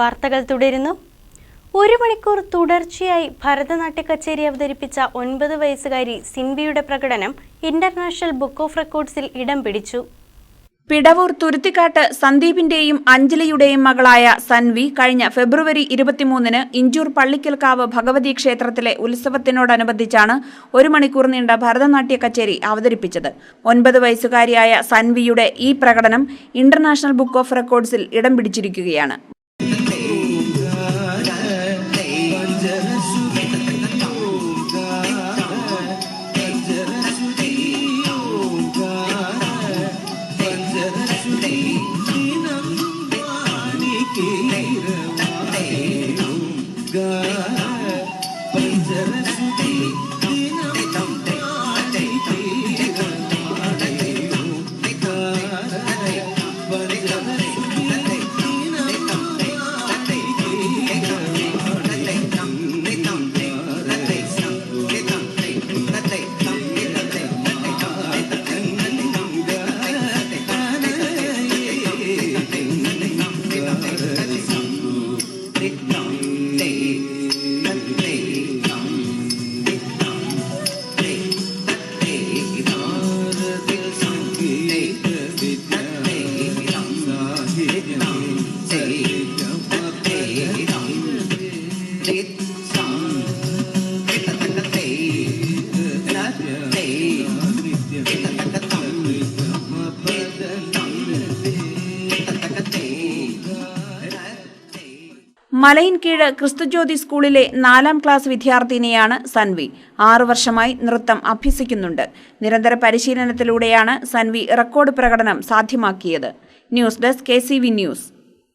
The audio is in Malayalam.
വാർത്തകൾ തുടരുന്നു. ഒരു മണിക്കൂർ തുടർച്ചയായി ഭരതനാട്യ കച്ചേരി അവതരിപ്പിച്ച ഒൻപത് വയസ്സുകാരി സിൻബിയുടെ പ്രകടനം ഇന്റർനാഷണൽ ബുക്ക് ഓഫ് റെക്കോർഡ്സിൽ ഇടം പിടിച്ചു. പിടവൂർ തുരുത്തിക്കാട്ട് സന്ദീപിന്റെയും അഞ്ജലിയുടെയും മകളായ സൻവി കഴിഞ്ഞ ഫെബ്രുവരി ഇരുപത്തിമൂന്നിന് ഇഞ്ചൂർ പള്ളിക്കൽക്കാവ് ഭഗവതി ക്ഷേത്രത്തിലെ ഉത്സവത്തിനോടനുബന്ധിച്ചാണ് ഒരു മണിക്കൂർ നീണ്ട ഭരതനാട്യ കച്ചേരി അവതരിപ്പിച്ചത്. ഒൻപത് വയസ്സുകാരിയായ സൻവിയുടെ ഈ പ്രകടനം ഇന്റർനാഷണൽ ബുക്ക് ഓഫ് റെക്കോർഡ്സിൽ ഇടം പിടിച്ചിരിക്കുകയാണ്. later, later, later, later, Malayinkeezhu Kristujyoti സ്കൂളിലെ നാലാം ക്ലാസ് വിദ്യാർത്ഥിനിയാണ് സൻവി. ആറു വർഷമായി നൃത്തം അഭ്യസിക്കുന്നുണ്ട്. നിരന്തര പരിശീലനത്തിലൂടെയാണ് സൻവി റെക്കോർഡ് പ്രകടനം സാധ്യമാക്കിയത്. News desk K news.